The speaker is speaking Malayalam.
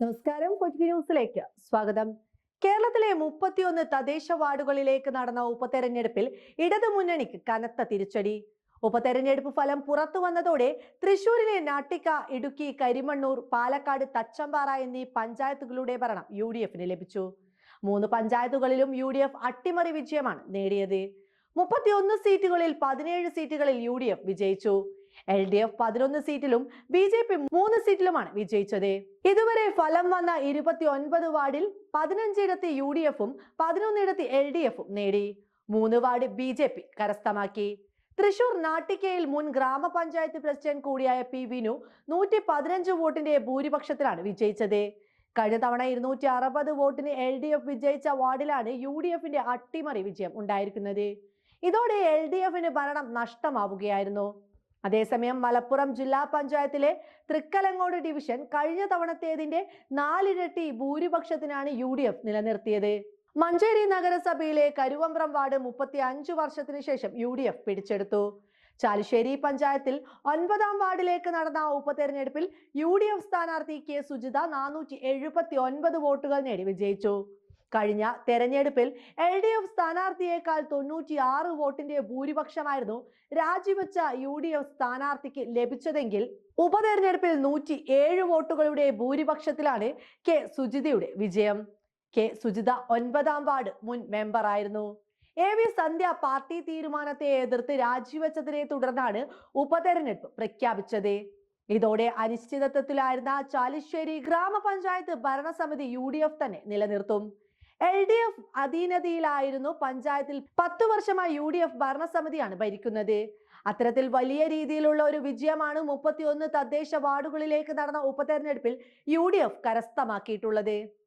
നമസ്കാരം കൊച്ചി ന്യൂസിലേക്ക് സ്വാഗതം. കേരളത്തിലെ മുപ്പത്തിയൊന്ന് തദ്ദേശ വാർഡുകളിലേക്ക് നടന്ന ഉപതെരഞ്ഞെടുപ്പിൽ ഇടതുമുന്നണിക്ക് കനത്ത തിരിച്ചടി. ഉപതെരഞ്ഞെടുപ്പ് ഫലം പുറത്തു വന്നതോടെ തൃശൂരിലെ നാട്ടിക്ക ഇടുക്കി കരിമണ്ണൂർ പാലക്കാട് തച്ചമ്പാറ എന്നീ പഞ്ചായത്തുകളുടെ ഭരണം യു ഡി എഫിന് ലഭിച്ചു. മൂന്ന് പഞ്ചായത്തുകളിലും യു ഡി എഫ് അട്ടിമറി വിജയമാണ് നേടിയത്. മുപ്പത്തിയൊന്ന് സീറ്റുകളിൽ പതിനേഴ് സീറ്റുകളിൽ യു ഡി എഫ് വിജയിച്ചു. എൽ ഡി എഫ് പതിനൊന്ന് സീറ്റിലും ബി ജെ പി മൂന്ന് സീറ്റിലുമാണ് വിജയിച്ചത്. ഇതുവരെ ഫലം വന്ന ഇരുപത്തി ഒൻപത് വാർഡിൽ പതിനഞ്ചിടത്ത് യു ഡി എഫും പതിനൊന്നിടത്ത് എൽ ഡി എഫും നേടി. മൂന്ന് വാർഡ് ബി ജെ പി കരസ്ഥമാക്കി. തൃശൂർ നാട്ടിക്കയിൽ മുൻ ഗ്രാമപഞ്ചായത്ത് പ്രസിഡന്റ് കൂടിയായ പി വിനു നൂറ്റി പതിനഞ്ച് വോട്ടിന്റെ ഭൂരിപക്ഷത്തിലാണ് വിജയിച്ചത്. കഴിഞ്ഞ തവണ ഇരുന്നൂറ്റി അറുപത് വോട്ടിന് എൽ ഡി എഫ് വിജയിച്ച വാർഡിലാണ് യു ഡി എഫിന്റെ അട്ടിമറി വിജയം ഉണ്ടായിരിക്കുന്നത്. ഇതോടെ എൽ ഡി എഫിന് ഭരണം നഷ്ടമാവുകയായിരുന്നു. അതേസമയം മലപ്പുറം ജില്ലാ പഞ്ചായത്തിലെ തൃക്കലങ്ങോട് ഡിവിഷൻ കഴിഞ്ഞ തവണത്തേതിന്റെ നാലിരട്ടി ഭൂരിപക്ഷത്തിനാണ് യു നിലനിർത്തിയത്. മഞ്ചേരി നഗരസഭയിലെ കരുവമ്പ്രം വാർഡ് മുപ്പത്തി അഞ്ചു വർഷത്തിനു ശേഷം യു ഡി എഫ് പിടിച്ചെടുത്തു. ചാലിശ്ശേരി പഞ്ചായത്തിൽ ഒൻപതാം വാർഡിലേക്ക് നടന്ന ഉപതെരഞ്ഞെടുപ്പിൽ യു ഡി എഫ് സ്ഥാനാർത്ഥി കെ. സുജിത നാനൂറ്റി എഴുപത്തി ഒൻപത് വോട്ടുകൾ നേടി വിജയിച്ചു. കഴിഞ്ഞ തെരഞ്ഞെടുപ്പിൽ എൽ ഡി എഫ് സ്ഥാനാർത്ഥിയേക്കാൾ തൊണ്ണൂറ്റി ആറ് വോട്ടിന്റെ ഭൂരിപക്ഷമായിരുന്നു രാജിവെച്ച യു ഡി എഫ് സ്ഥാനാർത്ഥിക്ക് ലഭിച്ചതെങ്കിൽ ഉപതെരഞ്ഞെടുപ്പിൽ നൂറ്റി ഏഴ് വോട്ടുകളുടെ ഭൂരിപക്ഷത്തിലാണ് കെ സുജിതയുടെ വിജയം. കെ സുജിത ഒൻപതാം വാർഡ് മുൻ മെമ്പറായിരുന്നു. എ വി സന്ധ്യ പാർട്ടി തീരുമാനത്തെ എതിർത്ത് രാജിവെച്ചതിനെ തുടർന്നാണ് ഉപതെരഞ്ഞെടുപ്പ് പ്രഖ്യാപിച്ചത്. ഇതോടെ അനിശ്ചിതത്വത്തിലായിരുന്ന ചാലിശ്ശേരി ഗ്രാമപഞ്ചായത്ത് ഭരണസമിതി യു തന്നെ നിലനിർത്തും. എൽ ഡി എഫ് അധീനതയിലായിരുന്നു പഞ്ചായത്തിൽ പത്തു വർഷമായി യു ഡി എഫ് ഭരണസമിതിയാണ് ഭരിക്കുന്നത്. അത്തരത്തിൽ വലിയ രീതിയിലുള്ള ഒരു വിജയമാണ് മുപ്പത്തിയൊന്ന് തദ്ദേശ വാർഡുകളിലേക്ക് നടന്ന ഉപതെരഞ്ഞെടുപ്പിൽ യു ഡി എഫ് കരസ്ഥമാക്കിയിട്ടുള്ളത്.